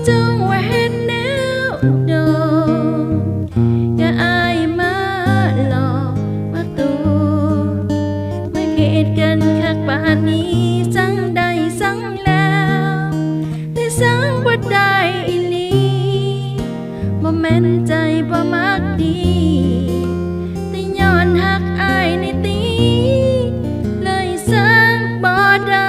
ว่าจงว่าเห็นแนวโดนอย่าอายมาหลอกว่าตัวมาเกตกันคักป่านนี้สังได้สั่งแล้ว แต่สังบ่ได้อีหลีบ่แม่นใจบ่มักดีแต่ย้อนหักอายในตีเลยสังบ่ได้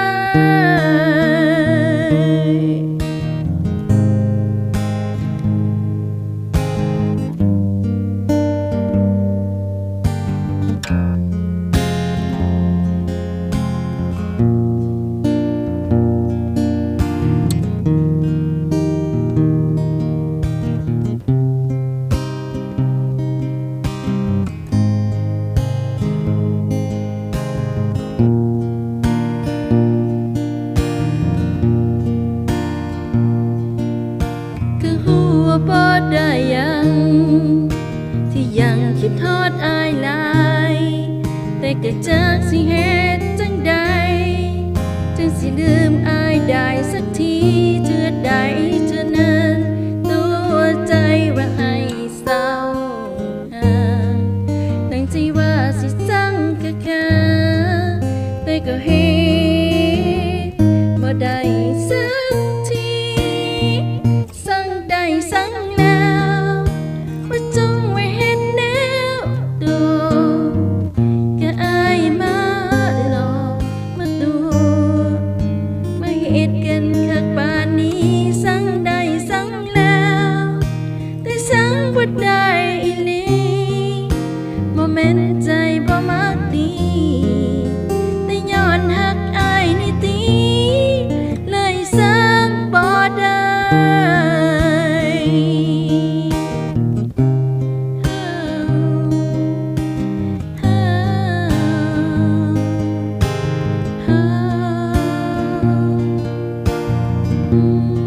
จากสิเหตุจังใดจังสิลืมอายได้สักทีเธอใดเธอนั้นตัวใจว่าให้เศร้าห่ตั้งใจว่าสิสั่งกะกะแต่ก็เฮ็ดบ่ได้สักทีสั่งได้สั่ง บ่ได้อีหลีบ่แม่นใจบ่มักดี แต่ย้อนหักอายนี่ติเลยสร้างบ่ได้嗯。